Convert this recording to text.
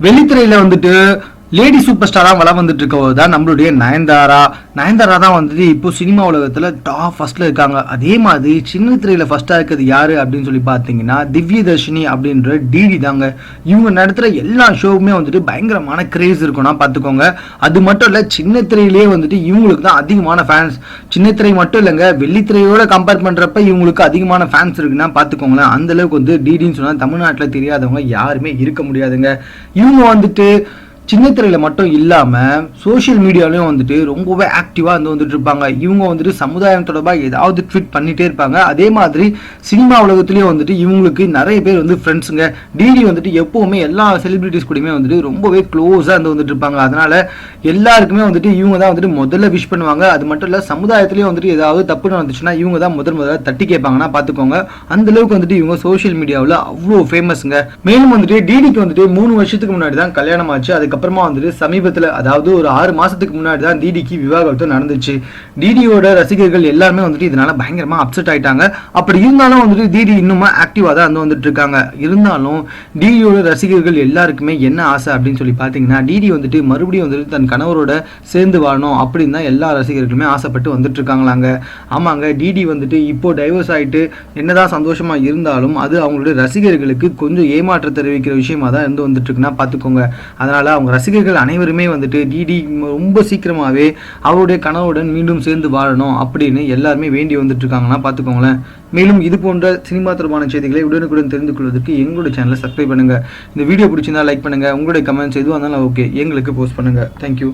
வெளித்துறையில வந்துட்டு lady super ஸ்டாராக வளம் வந்துட்டு இருக்கவங்க தான் நம்மளுடைய நயன்தாரா. நயன்தாரா தான் வந்துட்டு இப்போ சினிமா உலகத்தில் டாப் ஃபர்ஸ்ட்ல இருக்காங்க. அதே மாதிரி சின்ன திரையில ஃபர்ஸ்டா இருக்கிறது யாரு அப்படின்னு சொல்லி பார்த்தீங்கன்னா திவ்ய தர்ஷினி அப்படின்ற டிடி தாங்க. இவங்க நடத்துகிற எல்லா ஷோவுமே வந்துட்டு பயங்கரமான கிரேஸ் இருக்கும்னா பார்த்துக்கோங்க. அது மட்டும் இல்லை சின்ன திரையிலேயே வந்துட்டு இவங்களுக்கு தான் அதிகமான ஃபேன்ஸ் சின்ன திரை மட்டும் இல்லைங்க வெள்ளித்திரையோட கம்பேர் பண்ணுறப்ப இவங்களுக்கு அதிகமான ஃபேன்ஸ் இருக்குன்னா பார்த்துக்கோங்களேன். அந்த அளவுக்கு வந்து டிடின்னு சொன்னால் தமிழ்நாட்டில் தெரியாதவங்க யாருமே இருக்க முடியாதுங்க. இவங்க வந்துட்டு சின்னத்திரையில் மட்டும் இல்லாமல் சோஷியல் மீடியாலையும் வந்துட்டு ரொம்பவே ஆக்டிவாக வந்து வந்துட்டு இருப்பாங்க. இவங்க வந்துட்டு சமுதாயம் தொடர்பாக ஏதாவது ட்வீட் பண்ணிகிட்டே இருப்பாங்க. அதே மாதிரி சினிமா உலகத்துலேயும் வந்துட்டு இவங்களுக்கு நிறைய பேர் வந்து ஃப்ரெண்ட்ஸுங்க டிடி வந்துட்டு எப்போவுமே எல்லா செலிபிரிட்டிஸ் கூடயுமே வந்துட்டு ரொம்பவே க்ளோஸாக வந்து வந்துட்டு இருப்பாங்க. அதனால எல்லாருக்குமே வந்துட்டு இவங்க தான் வந்துட்டு முதல்ல விஷ் பண்ணுவாங்க. அது மட்டும் இல்லை சமுதாயத்துலேயும் வந்துட்டு ஏதாவது தப்பு நடந்துச்சுன்னா இவங்க தான் முதல் முதல்ல தட்டி கேட்பாங்கன்னா பார்த்துக்கோங்க அந்தளவுக்கு வந்துட்டு இவங்க சோஷியல் மீடியாவில் அவ்வளோ ஃபேமஸுங்க மேலும் வந்துட்டு டிடிக்கு வந்துட்டு மூணு வருஷத்துக்கு முன்னாடி தான் கல்யாணம் ஆச்சு. அதுக்கப்புறமா வந்துட்டு சமீபத்தில் அதாவது ஒரு ஆறு மாதத்துக்கு முன்னாடி தான் டிடிக்கு விவாகரத்து நடந்துச்சு. டிடியோட ரசிகர்கள் எல்லாருமே வந்துட்டு இதனால பயங்கரமாக அப்செட் ஆகிட்டாங்க அப்படி இருந்தாலும் வந்துட்டு டிடி இன்னுமா ஆக்டிவாக தான் வந்து வந்துட்டு இருக்காங்க. இருந்தாலும் டிடியோட ரசிகர்கள் எல்லாருக்குமே என்ன ஆசை அப்படின்னு சொல்லி பார்த்தீங்கன்னா டிடி வந்துட்டு மறுபடியும் வந்துட்டு தன் கணவரோட சேர்ந்து வாழணும் அப்படின்னு தான் எல்லா ரசிகர்களுமே ஆசைப்பட்டு வந்துட்டு இருக்காங்களாங்க. ஆமாங்க டிடி வந்துட்டு இப்போ டைவர்ஸ் ஆகிட்டு என்னதான் சந்தோஷமாக இருந்தாலும் அது அவங்களுடைய ரசிகர்களுக்கு கொஞ்சம் ஏமாற்றம் தெரிவிக்கிற விஷயமா தான் இருந்து வந்துட்டு இருக்குன்னா பார்த்துக்கோங்க அதனால் அவங்க ரசிகர்கள் அனைவருமே வந்துட்டு டிடி ரொம்ப சீக்கிரமாகவே அவருடைய கனவுடன் மீண்டும் சேர்ந்து வாழணும் அப்படின்னு எல்லாருமே வேண்டி வந்துட்டு இருக்காங்கன்னா பார்த்துக்கோங்களேன். மேலும் இது போன்ற சினிமா தொடர்பான செய்திகளை உடனுக்குடன் தெரிந்து கொள்வதற்கு எங்களுடைய சேனலை சப்ஸ்கிரைப் பண்ணுங்கள் இந்த வீடியோ பிடிச்சிருந்தா லைக் பண்ணுங்கள் உங்களுடைய கமெண்ட்ஸ் எதுவாக இருந்தாலும் ஓகே எங்களுக்கு போஸ்ட் பண்ணுங்கள் தேங்க்யூ